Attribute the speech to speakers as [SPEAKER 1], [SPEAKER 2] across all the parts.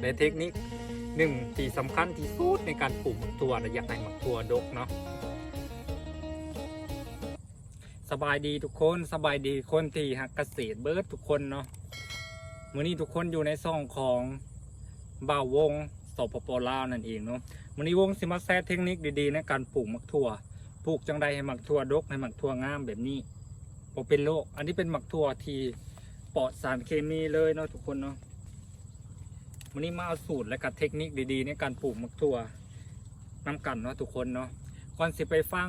[SPEAKER 1] และเทคนิคหนึ่งที่สำคัญที่สุดในการปลูกหมักตัวและอยากให้หมักตัวดกเนาะสบายดีทุกคนสบายดีคนที่หักเกษตรเบิร์ดทุกคนเนาะวันนี้ทุกคนอยู่ในซ่องของบ่าววงสปปลาวนั่นเองเนาะวันนี้วงสิมาแซดเทคนิคดีๆในการปลูกหมักถั่วปลูกจังใดให้หมักถั่วดกให้หมักถั่วงามแบบนี้บ่เป็นโรคอันนี้เป็นหมักถั่วที่ปลอดสารเคมีเลยเนาะทุกคนเนาะ วันนี้มาเอาสูตรและกับเทคนิคดีๆ ในการปลูกมักถั่วน้ำกันเนาะทุกคนเนาะก่อนสิไปฟัง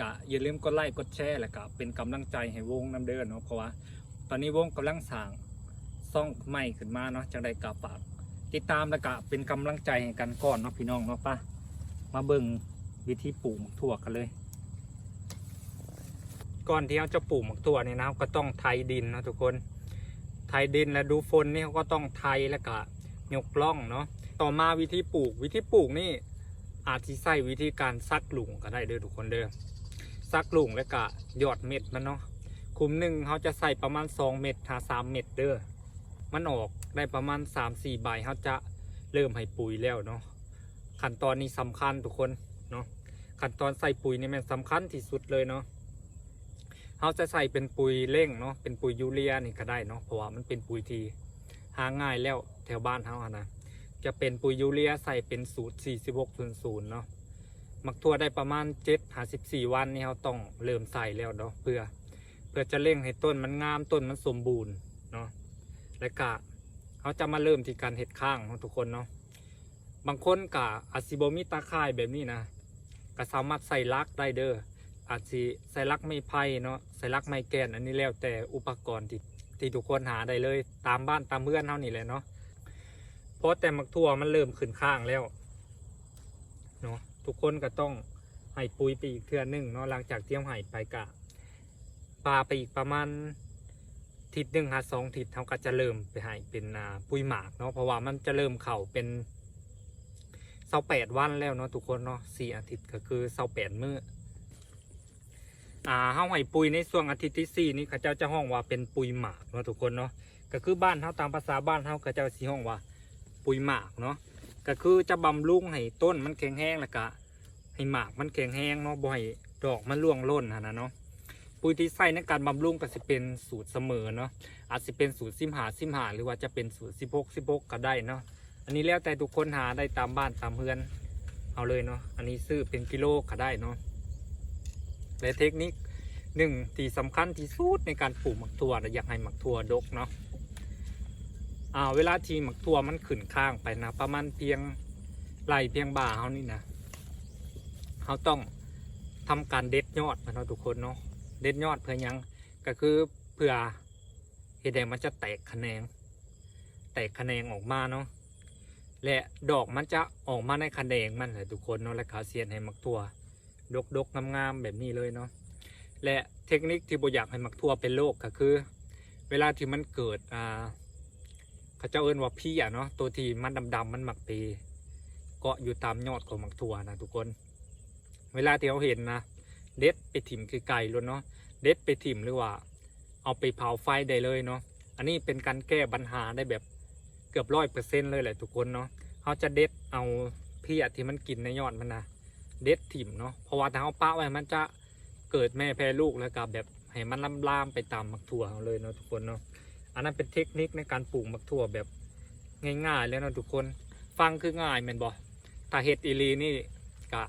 [SPEAKER 1] กะอย่าลืมกดไลค์กดแชร์และกะเป็นกำลังใจให้วงน้ำเดินเนาะเพราะว่า ตอนนี้วงกำลังสร้างซ่องใหม่ขึ้นมาเนาะจังได้กะฝากติดตามและกะเป็นกำลังใจให้กันก่อนเนาะพี่น้องเนาะปะมาเบิ่งวิธีปลูกมักถั่วกันเลยก่อนที่เราจะปลูกมักถั่วนี่นะก็ต้องไทยดินเนาะทุกคน ไทยดินและดูฝนนี่เขาก็ต้องไทยแล้วก็ ยกล่องเนาะต่อมาวิธีปลูกวิธีปลูกนี่อาจจะใส่วิธีการซักหลุงก็ได้เด้อทุกคนเด้อซักหลุงแล้วก็หยอดเม็ดมันเนาะคุมหนึ่งเขาจะใส่ประมาณ 2 เม็ดหา3เม็ดเด้อมันออกได้ประมาณ 3-4 ใบเขาจะเริ่มให้ปุ๋ยแล้วเนาะขั้นตอนนี้สำคัญทุกคนเนาะขั้นตอนใส่ปุ๋ยนี่มันสำคัญที่สุดเลยเนาะเขาจะใส่เป็นปุ๋ยเร่งเนาะเป็นปุ๋ยยูเรียนี่ก็ได้เนาะเพราะว่ามันเป็นปุ๋ยที่ หาง่ายแล้วแถวบ้านเขาอะนะจะเป็นปุ๋ยยูเรียใส่เป็นสูตร 4600เนาะมักทั่วได้ประมาณ7 54วันนี่เขาต้องเริ่มใส่แล้วเนาะเพื่อ เพื่อจะเร่งให้ต้นมันงามต้นมันสมบูรณ์เนาะและกะเขาจะมาเริ่มที่การเห็ดข้างของทุกคนเนาะบางคนกะอาจสิบมีตาข่ายแบบนี้นะก็สามารถใส่ลักได้เด้ออาจสิใส่ลักไม้ไผ่เนาะใส่ลักไม้แกนอันนี้แล้วแต่อุปกรณ์ที่ ที่ทุกคนหาได้เลย ตามบ้านตามเพื่อนเท่านี้แหละเนาะเพราะแต่มักทั่วมันเริ่มขึ้นข้างแล้วเนาะทุกคนก็ต้องให้ปุ๋ยไปอีกเทื่อหนึ่งเนาะหลังจากเที่ยวให้ไปกะปลาไปอีกประมาณทิศหนึ่งหาสองทิศเขาก็จะเริ่มไปให้เป็นปุ๋ยหมากเนาะเพราะว่ามันจะเริ่มเข่าเป็นเสาแปดวันแล้วเนาะทุกคนเนาะสี่อาทิตย์ก็คือเสาแปดมื้อ อ่าเฮาให้ปุ๋ยในช่วงอาทิตย์ที่สี่นี้เขาเจ้าจะห้องว่าเป็นปุ๋ยหมากเนาะทุกคนเนาะก็คือบ้านเฮาตามภาษาบ้านเฮาเขาเจ้าสิห้องว่า ปุ๋ยหมากเนาะก็คือจะบำรุงให้ต้นมันแข็งแห้งแล้วก็ให้หมากมันแข็งแห้งเนาะบ่ให้ดอกมันร่วงล่นขนะเนาะปุ๋ยที่ใส่ในการบำรุงก็สิเป็นสูตรเสมอเนาะอาจสิเป็นสูตรสิมหาสิมหาหรือว่าจะเป็นสูตรสิบหกสิบหกก็ได้เนาะอันนี้แล้วแต่ทุกคนหาได้ตามบ้านตามเพื่อนเอาเลยเนาะอันนี้ซื้อเป็นกิโลก็ได้เนาะ และเทคนิคหนึ่งที่สำคัญที่สุดในการปลูกหมักถั่วอยากให้หมักถั่วดกเนาะอ่าเวลาที่หมักตัวมันขึ้นข้างไปนะประมาณเพียงไหลเพียงบ่าเขานี่นะเขาต้องทำการเด็ดยอดนะทุกคนเนาะเด็ดยอดเพื่อยังก็คือเพื่อเห็ดแดงมันจะแตกแขนง แตกแขนงออกมาเนาะและดอกมันจะออกมาในแขนงมันเลยทุกคนเนาะและขาเซียนให้หมักตัว ดกดกๆงามๆแบบนี้เลยเนาะและเทคนิคที่บอยากให้หมักทั่วเป็นโรคก็คือ เวลาที่มันเกิดอ่าเขาเจ้าเอิ้นว่าพี่อะเนาะตัวที่มันดำๆมันหมักปีเกาะอยู่ตามยอดของหมักถั่วนะทุกคน เวลาที่เราเห็นนะเด็ดไปถิ่มคือไก่ล้วนเนาะเด็ดไปถิ่มหรือว่า เอาไปเผาไฟได้เลยเนาะอันนี้เป็นการแก้ปัญหาได้แบบเกือบร้อยเปอร์เซ็นเลยแหละทุกคนเนาะเขาจะเด็ดเอาพี่อะที่มันกินในยอดมันนะ เด็ดถิ่มเนาะเพราะว่าถ้าเขาปะไว้มันจะเกิดแม่แพ้ลูกแล้วกับแบบให้มันลามไปตามมักถั่วเลยเนาะทุกคนเนาะอันนั้นเป็นเทคนิคในการปลูกมักถั่วแบบง่ายๆแล้วนาะทุกคนฟังคือง่ายแม่นบ่ถ้าเฮ็ดอีลีนี่กะ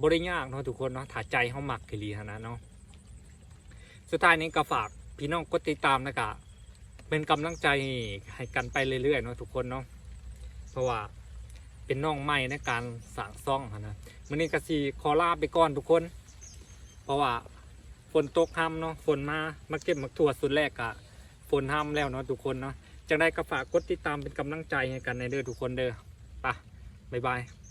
[SPEAKER 1] บ่ได้ยากเนาะทุกคนเนาะถ้าใจเฮาหมักอีหลีหั้นนะเนาะสุดท้ายนี้ก็ฝากพี่น้องกดติดตามนะกะเป็นกำลังใจให้กันไปเรื่อยๆเนาะทุกคนเนาะเพราะว่า เป็นน่องไหม่ในการสั่งซ่องนะมันนี่กระสีคอลาไปก่อนทุกคน เพราะว่าฝนตกค่ำเนาะฝนมามาเก็บมักถั่วสุดแรกอะฝนห้ามแล้วเนาะทุกคนเนาะจังได้กระฝากกดติดตามเป็นกำลังใจให้กันในเด้อทุกคนเด้อไปะบ๊ายบาย